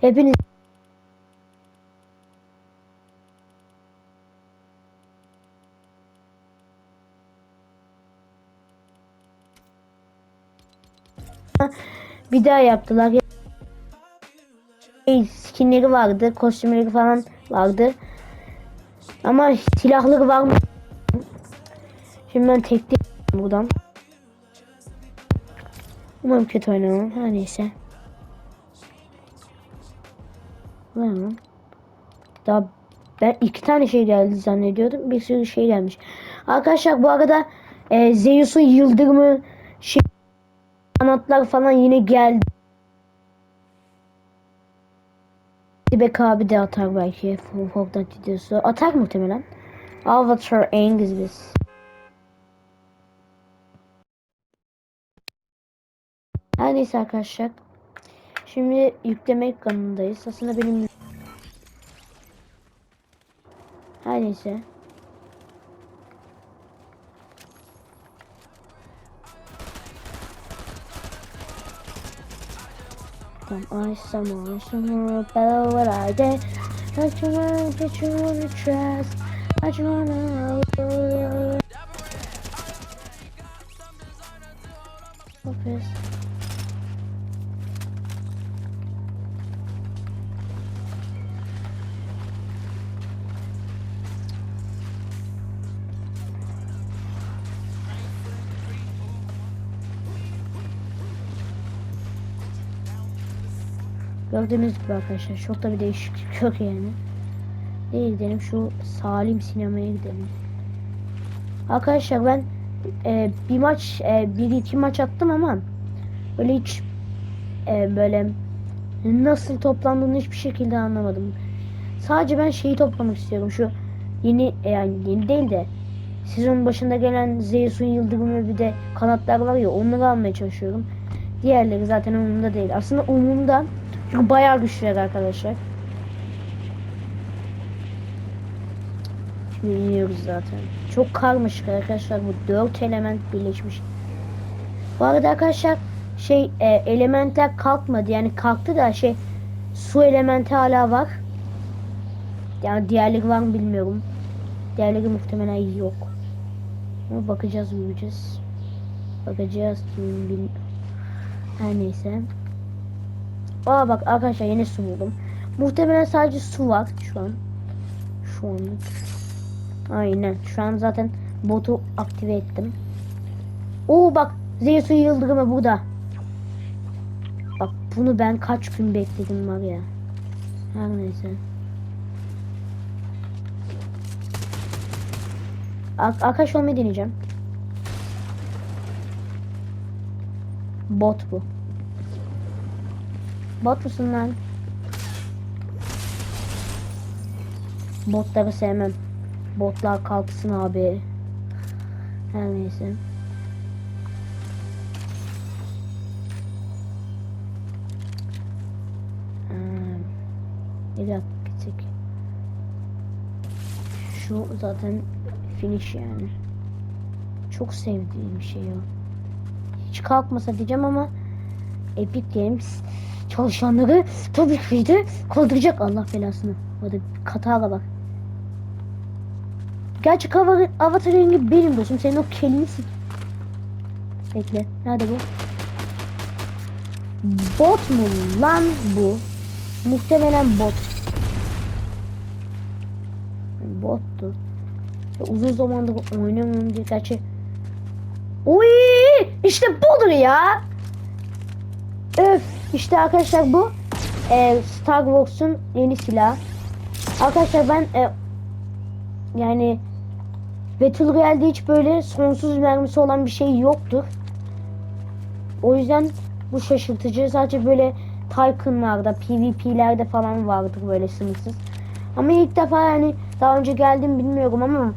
Hepiniz bir daha yaptılar. Şey, skinleri vardı, kostümleri falan vardı. Ama silahları var mı? Şimdi ben tek buradan. Umarım kötü oynamam. Her neyse. Mı? Daha ben iki tane şey geldi zannediyordum. Bir sürü şey gelmiş. Arkadaşlar bu arada e, Zeus'un yıldırımı şey kanatlar falan yine geldi. Dibek abi de atar belki. Fortnite videosu. Atar muhtemelen. Avatar Angus biz. Her neyse arkadaşlar. Şimdi yükleme ekranındayız. Aslında benim her neyse. İce summer, summer, better what I did. I just wanna get you on the trust. I just wanna. Gördüğünüz gibi arkadaşlar çok da bir değişiklik yok yani. Nereye gidelim? Şu Salim sinemaya gidelim. Arkadaşlar ben e, bir maç e, bir iki maç attım ama böyle hiç e, böyle nasıl toplandığını hiçbir şekilde anlamadım. Sadece ben şeyi toplamak istiyorum. Şu yeni e, yani yeni değil de sezonun başında gelen Zeus'un yıldırımı bir de kanatlar var ya onları almaya çalışıyorum. Diğerleri zaten umurumda değil. Aslında umurumda çünkü bayağı güçlüler arkadaşlar. Şimdi iniyoruz zaten. Çok karmaşık arkadaşlar bu dört element birleşmiş. Bu arada arkadaşlar şey e, elementler kalkmadı yani kalktı da şey su elementi hala var. Yani diğerleri var mı bilmiyorum. Diğerleri muhtemelen yok. Ama bakacağız göreceğiz. Bakacağız. Her neyse. Aa bak arkadaşlar yine su buldum. Muhtemelen sadece su var şu an. Şu anlık. Aynen. Şu an zaten botu aktive ettim. Oo bak Zeus'un yıldırımı burada. Bak bunu ben kaç gün bekledim var ya. Her neyse. Ar arkadaş olmayı deneyeceğim. Bot bu. Bot musun lan? Botları sevmem. Botlar kalksın abi. Her neyse. Hmm. Bir dakika gitsek. Şu zaten finish yani. Çok sevdiğim şey o. Hiç kalkmasa diyeceğim ama Epic Games çalışanları tabii ki de kaldıracak Allah belasını. Hadi katala bak. Gerçek hava, avatar rengi benim dostum. Senin o kelimisin. Bekle. Nerede bu? Bot mu lan bu? Muhtemelen bot. Bottu. Ya uzun zamandır oynamıyorum diye gerçi. Uy, işte budur ya. Öf. İşte arkadaşlar bu e, Star Wars'un yeni silahı. Arkadaşlar ben e, yani Battle Royale'de hiç böyle sonsuz mermisi olan bir şey yoktur. O yüzden bu şaşırtıcı. Sadece böyle Tycoon'larda, PvP'lerde falan vardır böyle sınırsız. Ama ilk defa yani daha önce geldim bilmiyorum ama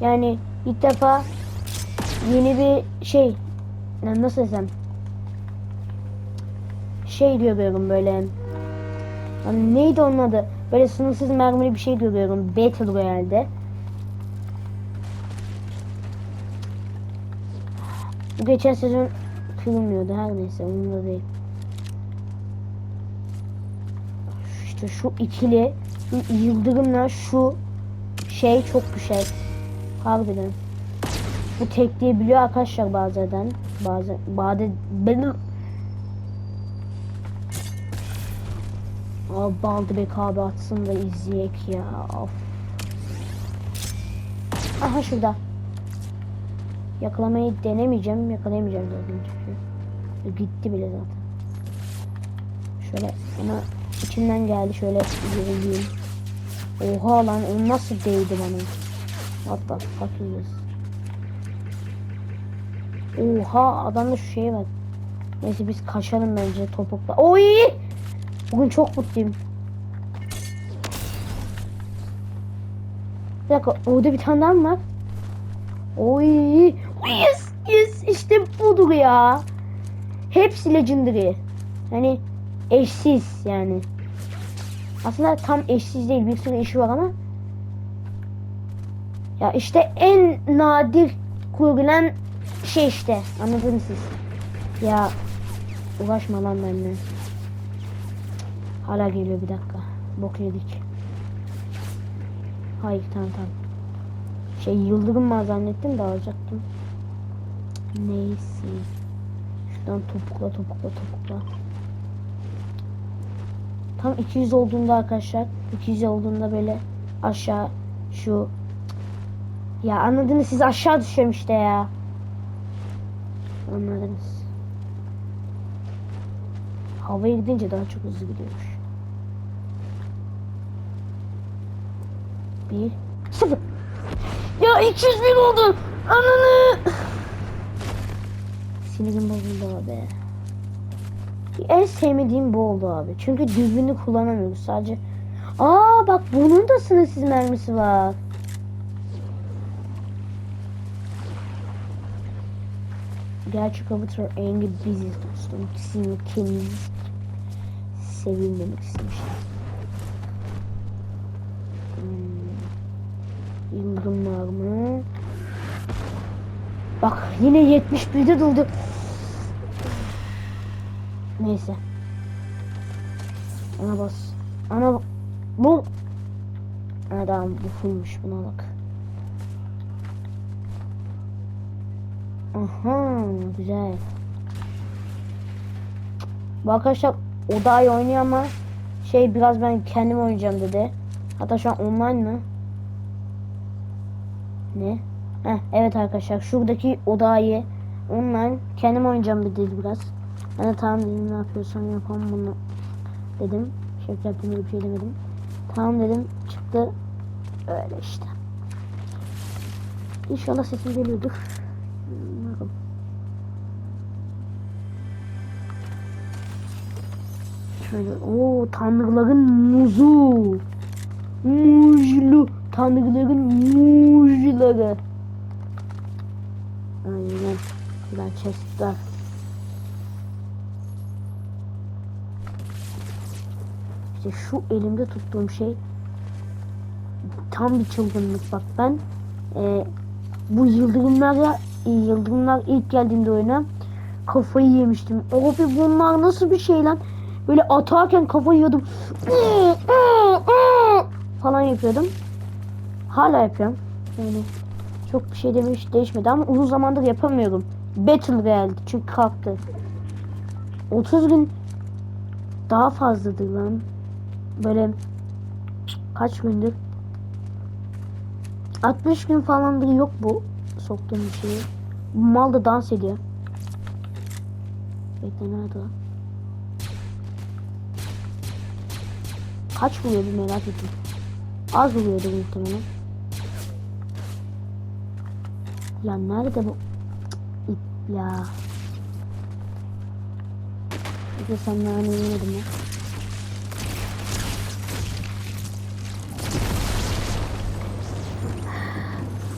yani ilk defa yeni bir şey nasıl desem şey görüyorum böyle hani neydi onun adı böyle sınırsız mermili bir şey görüyorum Battle Royale'de bu geçen sezon kırılmıyordu her neyse umurumda değil İşte şu ikili yıldırımla şu şey çok şey. Harbiden. Bu tekleyebiliyor arkadaşlar bazen. Bazen bazen Abi baldı be abi atsın da izleyek ya. Of. Aha şurada. Yakalamayı denemeyeceğim. Yakalayamayacağım zaten çünkü. Gitti bile zaten. Şöyle ama içinden geldi şöyle yürüyeyim. Oha lan o nasıl değdi bana? İs this? Oha adamda şu şeye bak. Neyse biz kaçalım bence topukla. Oy! Bugün çok mutluyum. Bir dakika orada bir tane daha mı var? Oy! Yes! Yes! İşte budur ya. Hepsi legendary. Hani eşsiz yani. Aslında tam eşsiz değil. Bir sürü eşi var ama. Ya işte en nadir kurulan şey işte. Anladınız siz. Ya uğraşma lan benimle. Hala geliyor bir dakika. Bok yedik. Hayır tamam tamam. Şey yıldırım mı zannettim de alacaktım. Neyse. Şuradan topukla topukla topukla. Tam 200 olduğunda arkadaşlar. 200 olduğunda böyle aşağı şu ya anladınız siz aşağı düşüyorum işte ya. Anladınız. Havaya gidince daha çok hızlı gidiyormuş. Bir, sıfır. Ya 200 bin oldu. Ananı. Sinirim bozuldu abi. En sevmediğim bu oldu abi. Çünkü dürbünü kullanamıyoruz sadece. Aa bak bunun da sınırsız mermisi var. Gerçek avatar Engin biziz dostum. Sizin kendiniz sevilmemek istemiştim. Var mı? Bak yine 71'de doldu. Neyse. Ana bas. Ana bu. Adam bu fullmuş buna bak. Aha güzel. Bu arkadaşlar odayı oynuyor ama şey biraz ben kendim oynayacağım dedi. Hatta şu an online mı? Ne? Heh, evet arkadaşlar şuradaki odayı online kendim oynayacağım dedi biraz. Ben de tamam dedim ne yapıyorsan yapalım bunu dedim. Şaka yaptım bir şey demedim. Tamam dedim çıktı öyle işte. İnşallah sesim geliyordur. Bakalım. Şöyle o tanrıların muzu. Muzlu tanrıların muzları. Aynen. Güzel chestler. İşte şu elimde tuttuğum şey tam bir çılgınlık bak ben e, bu yıldırımlarla yıldırımlar ilk geldiğinde oyuna kafayı yemiştim. Abi bunlar nasıl bir şey lan? Böyle atarken kafayı yiyordum. falan yapıyordum. Hala yapıyorum. Yani çok bir şey demiş değişmedi ama uzun zamandır yapamıyorum. Battle Royale çünkü kalktı. 30 gün daha fazladır lan. Böyle kaç gündür 60 gün falandır yok bu soktuğum bir şeyi. Mal da dans ediyor. Bekle nerede lan? Kaç vuruyordu merak ettim. Az vuruyordu muhtemelen. Ya nerede bu? İp ya. Bir sen yani yemedim ya.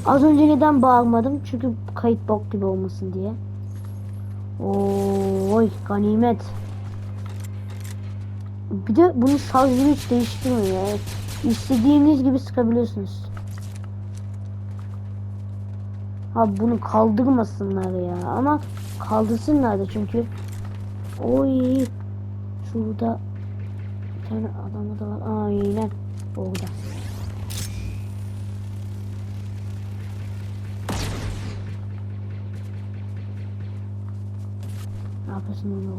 Az önce neden bağırmadım? Çünkü kayıt bok gibi olmasın diye. Oy ganimet. Bir de bunu şarjını hiç değiştirmiyor ya. İstediğiniz gibi sıkabiliyorsunuz. Ha bunu kaldırmasınlar ya. Ama kaldırsınlar da çünkü. Oy. Şurada Bir tane adam da var. Aynen. Orada.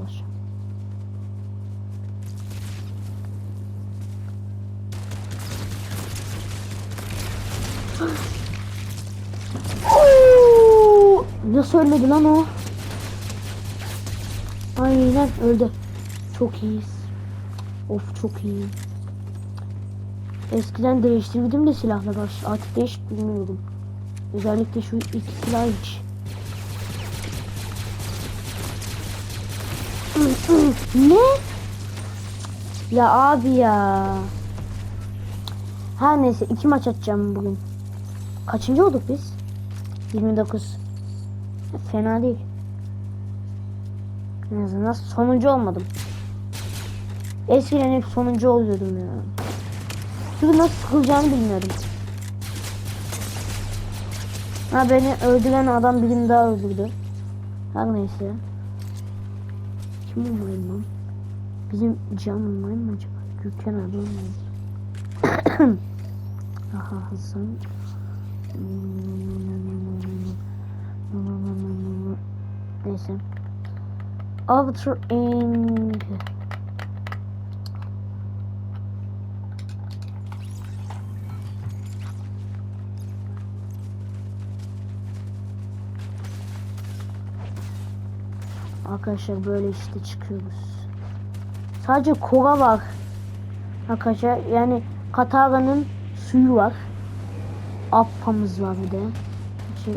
Uğraşacağım. Oo! Nasıl ölmedi lan o? Aynen öldü. Çok iyiyiz. Of çok iyi. Eskiden değiştirdim de silahla baş. Artık değiş bilmiyorum. Özellikle şu iki silah hiç. ne? Ya abi ya. Her neyse iki maç atacağım bugün. Kaçıncı olduk biz? 29. Fena değil. En azından sonuncu olmadım. Eskiden hep sonuncu oluyordum ya. Çünkü nasıl sıkılacağını bilmiyordum. Ha beni öldüren adam birini daha öldürdü. Her neyse. Kim olmalıyım lan? Bizim can olmalıyım mı acaba? Gürkan abi olmalıyım. Aha Hasan. Neyse. Outer Ing. Arkadaşlar böyle işte çıkıyoruz. Sadece kova var. Arkadaşlar yani Katara'nın suyu var. Appamız var bir de. Şey,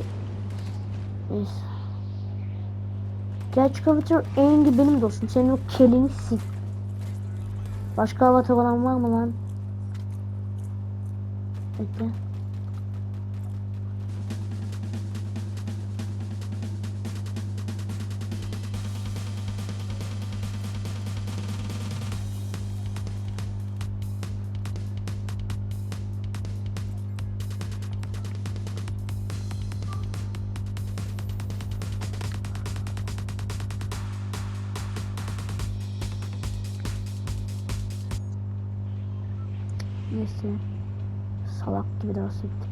neyse. Gerçek avatar Engi benim dostum. Senin o kelini sil. Başka avatar olan var mı lan? Bekle. Neyse. Salak gibi dans ettik.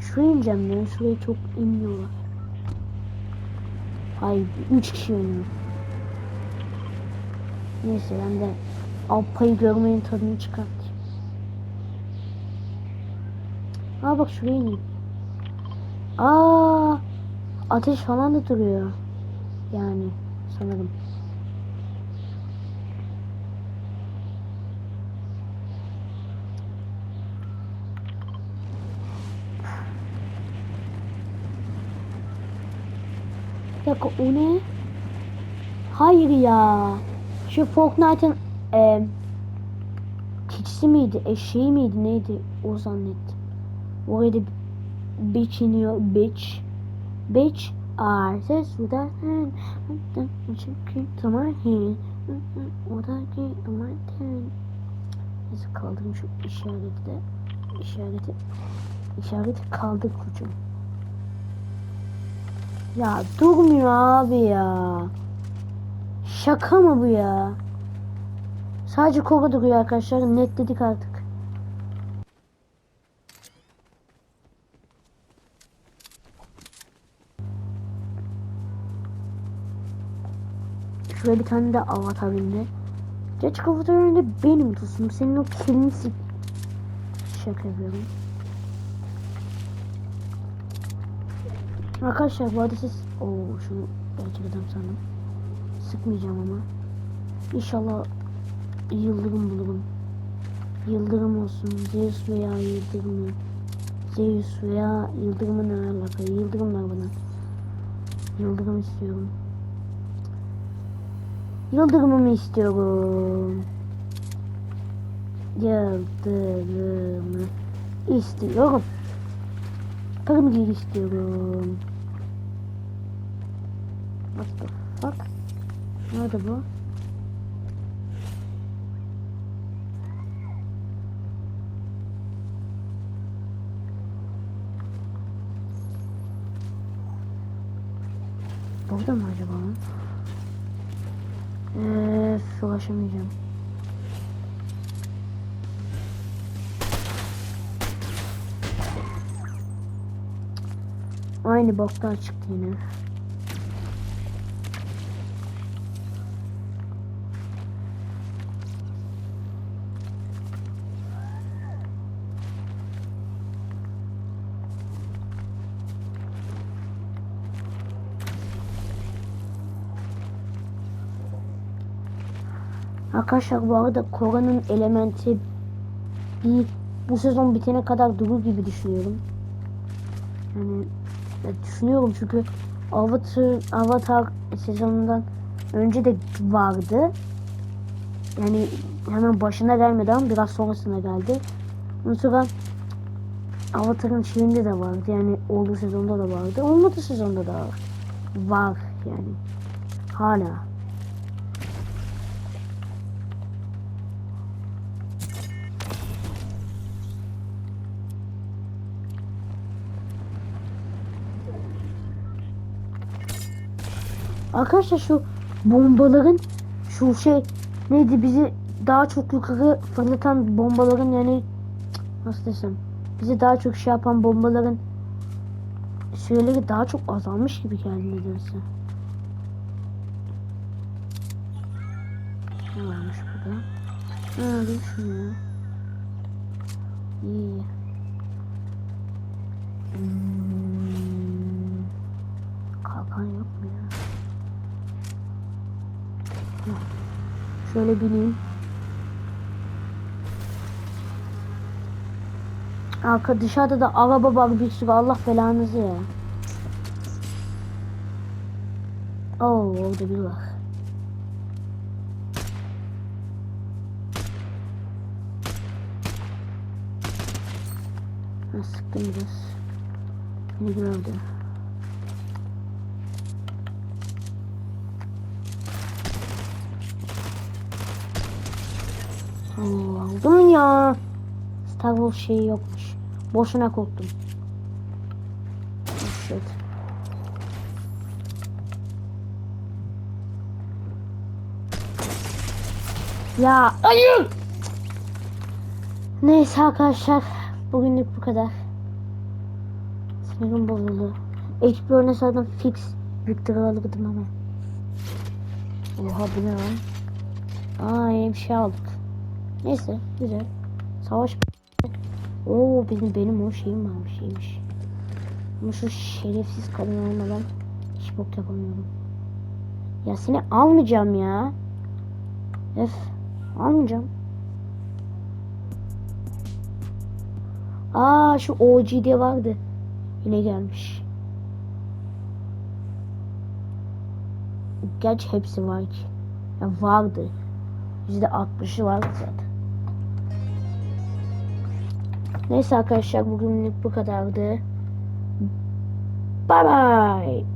Şuraya ineceğim ya. Şuraya çok inmiyorlar. Hayır. Üç kişi oynuyor. Neyse ben de Alpayı görmeyin tadını çıkartayım. Aa bak şuraya ineyim. Aa ateş falan da duruyor. Yani sanırım. Bir dakika o ne? Hayır ya. Şu Fortnite'ın e, keçisi miydi? Eşeği miydi? Neydi? O zannettim. Oraya da bitch iniyor. Bitch. Bitch. Artist with a hand. To my hand. What I get to my hand. Neyse kaldırayım şu işareti de. İşareti. İşareti kaldır kucum. Ya durmuyor abi ya. Şaka mı bu ya? Sadece kova duruyor arkadaşlar. Netledik artık. Şuraya bir tane de avatar bindi. Geç avatarında benim dostum. Senin o sik. Şaka yapıyorum. Arkadaşlar bu arada siz... Oo şunu gerçek adam sandım. Sıkmayacağım ama. İnşallah yıldırım bulurum. Yıldırım olsun. Zeus veya yıldırım. Zeus veya yıldırımın alaka? Yıldırım ver bana. Yıldırım istiyorum. Yıldırımımı istiyorum. Yıldırımı istiyorum. Kırmızı istiyorum. What the fuck? Nerede bu? Burada mı acaba lan? Eee ulaşamayacağım. Aynı boktan çıktı yine. Arkadaşlar bu arada Kora'nın elementi bir bu sezon bitene kadar durur gibi düşünüyorum. Yani ya düşünüyorum çünkü Avatar, Avatar sezonundan önce de vardı. Yani hemen başına gelmedi ama biraz sonrasına geldi. Ondan sonra Avatar'ın şeyinde de vardı. Yani olduğu sezonda da vardı. Olmadığı sezonda da var. Var yani. Hala. Arkadaşlar şu bombaların şu şey neydi bizi daha çok yukarı fırlatan bombaların yani nasıl desem bizi daha çok şey yapan bombaların süreleri daha çok azalmış gibi geldi nedense. Ne varmış burada? Ha dur şunu ya. İyi. Hmm. Kalkan yok mu? Şöyle bineyim. Arka dışarıda da araba var bir sürü Allah belanızı ya. Oo orada bir var. Sıktım biraz. Beni gördü. Aldım ya. Star Wars şeyi yokmuş. Boşuna korktum. Oh, shit. Ya hayır. Neyse arkadaşlar. Bugünlük bu kadar. Sinirim bozuldu. HP oynasaydım fix Victor alırdım ama. Oha bu ne lan? Aa iyi bir şey aldık. Neyse güzel. Savaş. Oo benim benim o şeyim varmış şeymiş. Ama şu şerefsiz kadın olmadan hiç bok yapamıyorum. Ya seni almayacağım ya. Öf almayacağım. Aa şu OG'de vardı. Yine gelmiş. Gerçi hepsi var ki. Ya vardı. %60'ı var zaten. Neyse arkadaşlar bugünlük bu kadardı. Bye bye.